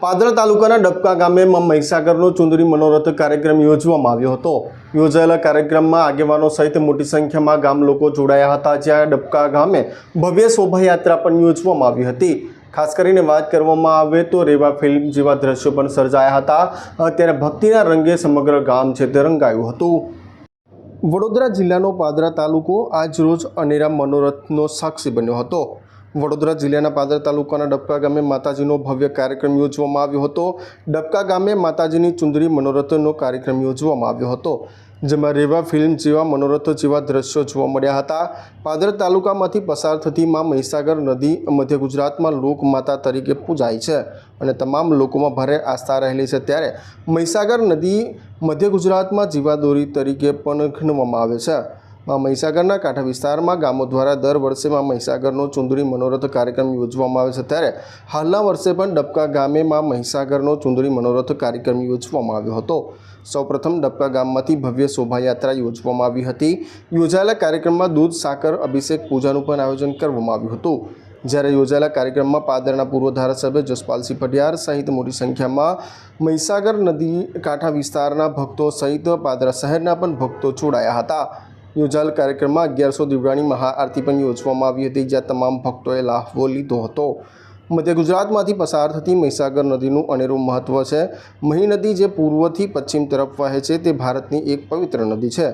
પાદરા તાલુકાના ડબકા ગામે મહીસાગરનો ચુંદરી મનોરથ કાર્યક્રમ યોજવામાં આવ્યો હતો. યોજાયેલા કાર્યક્રમમાં આગેવાનો સહિત મોટી સંખ્યામાં ગામ લોકો જોડાયા હતા, જ્યાં ડબકા ગામે ભવ્ય શોભાયાત્રા પણ યોજવામાં આવી હતી. ખાસ કરીને વાત કરવામાં આવે તો રેવા ફિલ્મ જેવા દ્રશ્યો પણ સર્જાયા હતા. ત્યારે ભક્તિના રંગે સમગ્ર ગામ છે તે રંગાયું હતું. વડોદરા જિલ્લાનો પાદરા તાલુકો આજરોજ અનેરા મનોરથનો સાક્ષી બન્યો હતો. વડોદરા જિલ્લાના પાદર તાલુકાના ડબકા ગામે માતાજીનો ભવ્ય કાર્યક્રમ યોજવામાં આવ્યો હતો. ડબકા ગામે માતાજીની ચુંદરી મનોરથનો કાર્યક્રમ યોજવામાં આવ્યો હતો, જેમાં રેવા ફિલ્મ જેવા મનોરથો જેવા દ્રશ્યો જોવા મળ્યા હતા. પાદર તાલુકામાંથી પસાર થતી માં મહીસાગર નદી મધ્ય ગુજરાતમાં લોકમાતા તરીકે પૂજાય છે અને તમામ લોકોમાં ભારે આસ્થા રહેલી છે ત્યારે મહીસાગર નદી મધ્ય ગુજરાતમાં જીવાદોરી તરીકે પણ ગણવામાં આવે છે. માં મહીસાગરના કાંઠા વિસ્તારમાં ગામો દ્વારા દર વર્ષે માં મહીસાગરનો ચુંદડી મનોરથ કાર્યક્રમ યોજવામાં આવે છે. ત્યારે હાલના વર્ષે પણ ડબકા ગામે માં મહીસાગરનો ચુંદડી મનોરથ કાર્યક્રમ યોજવામાં આવ્યો હતો. સૌપ્રથમ ડબકા ગામમાંથી ભવ્ય શોભાયાત્રા યોજવામાં આવી હતી. યોજાયેલા કાર્યક્રમમાં દૂધ, સાકર, અભિષેક, પૂજાનું પણ આયોજન કરવામાં આવ્યું હતું. જ્યારે યોજાયેલા કાર્યક્રમમાં પાદરના પૂર્વ ધારાસભ્ય જસપાલસિંહ પઢિયાર સહિત મોટી સંખ્યામાં મહીસાગર નદી કાંઠા વિસ્તારના ભક્તો સહિત પાદરા શહેરના પણ ભક્તો જોડાયા હતા. યોજાયેલ કાર્યક્રમમાં અગિયારસો દીવડાની મહાઆરતી પણ યોજવામાં આવી હતી, જ્યાં તમામ ભક્તોએ લાહવો લીધો હતો. મધ્ય ગુજરાતમાંથી પસાર થતી મહીસાગર નદીનું અનેરું મહત્ત્વ છે. મહી નદી જે પૂર્વથી પશ્ચિમ તરફ વહે છે, તે ભારતની એક પવિત્ર નદી છે.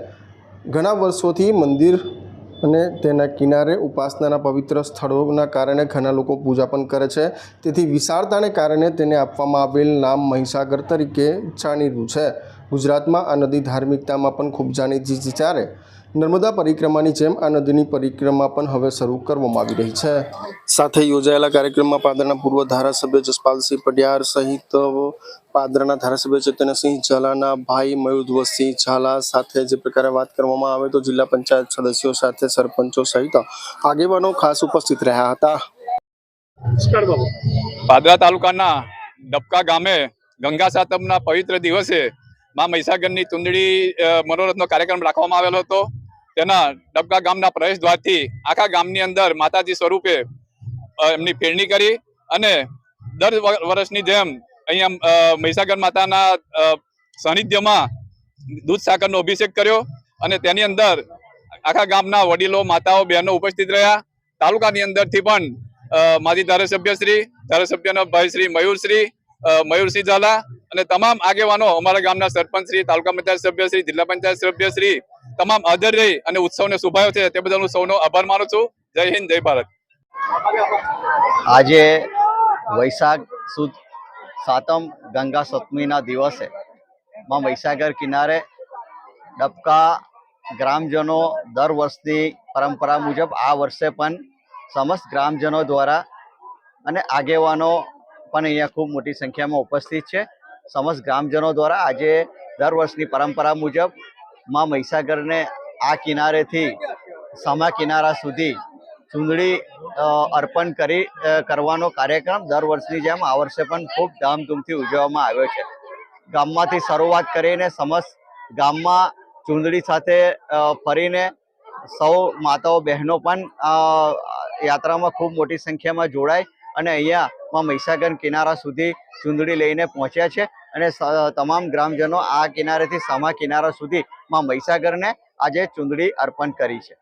ઘણા વર્ષોથી મંદિર અને તેના કિનારે ઉપાસનાના પવિત્ર સ્થળોના કારણે ઘણા લોકો પૂજા પણ કરે છે. તેથી વિશાળતાને કારણે તેને આપવામાં આવેલ નામ મહીસાગર તરીકે જાણીતું છે. ગુજરાતમાં આ નદી ધાર્મિકતામાં પણ ખૂબ જાણીતી છે ત્યારે નર્મદા પરિક્રમાની જેમ આ નદીની પરિક્રમા પણ હવે શરૂ કરવામાં આવી રહી છે. સાથે યોજાયેલા કાર્યક્રમમાં પાદરના પૂર્વ ધારાસભ્ય જસપાલસિંહ પડિયાર સહિત પાદરના ધારાસભ્ય ચેતનસિંહ ઝાલાના ભાઈ મયુરધ્વસિંહ ઝાલા સાથે જે પ્રકારે વાત કરવામાં આવે તો જિલ્લા પંચાયત સદસ્યો સાથે સરપંચો સહિત આગેવાનો ખાસ ઉપસ્થિત રહ્યા હતા. પાદરા તાલુકાના ડબકા ગામે ગંગા સાતમના પવિત્ર દિવસે મા મહીસાગરની તુંદડી મનોરથનો કાર્યક્રમ રાખવામાં આવેલો હતો. તેના ડબકા ગામના પ્રવેશ દ્વારથી આખા ગામની અંદર માતાજી સ્વરૂપે એમની ફેરણી કરી અને દર વર્ષની જેમ અહીંયા મહીસાગર માતાના સાનિધ્યમાં દૂધ સાકરનો અભિષેક કર્યો અને તેની અંદર આખા ગામના વડીલો, માતાઓ, બહેનો ઉપસ્થિત રહ્યા. તાલુકાની અંદરથી પણ માજી ધારાસભ્યશ્રી, ધારાસભ્યના ભાઈશ્રી મયુરશ્રી મયુરસિંહ ઝાલા અને તમામ આગેવાનો અમારા ગામના સરપંચ શ્રી, તાલુકા પંચાયત સભ્ય શ્રી, જિલ્લા પંચાયત સભ્ય શ્રી, તમામ હાજર રહી અને ઉત્સવને શુભાયો છે. તે બદલ હું સૌનો આભાર માનું છું. જય હિન્દ, જય ભારત. આજે વૈશાખ સુદ સાતમ ગંગા સપ્તમીના દિવસે માં મહીસાગર કિનારે ડબકા ગ્રામજનો દર વર્ષની પરંપરા મુજબ આ વર્ષે પણ સમસ્ત ગ્રામજનો દ્વારા અને આગેવાનો પણ અહીંયા ખૂબ મોટી સંખ્યામાં ઉપસ્થિત છે. સમસ્ત ગ્રામજનો દ્વારા આજે દર વર્ષની પરંપરા મુજબમાં મહીસાગરને આ કિનારેથી સમા કિનારા સુધી ચૂંદડી અર્પણ કરી કરવાનો કાર્યક્રમ દર વર્ષની જેમ આ વર્ષે પણ ખૂબ ધામધૂમથી ઉજવવામાં આવ્યો છે. ગામમાંથી શરૂઆત કરીને સમસ્ત ગામમાં ચૂંદડી સાથે ફરીને સૌ માતાઓ બહેનો પણ યાત્રામાં ખૂબ મોટી સંખ્યામાં જોડાય અને અહીંયા માં મહીસાગર કિનારા સુધી ચૂંદડી લઈને પહોંચ્યા છે અને તમામ ગ્રામજનો આ કિનારેથી સામા કિનારા સુધી માં મહીસાગરને આજે ચૂંદડી અર્પણ કરી છે.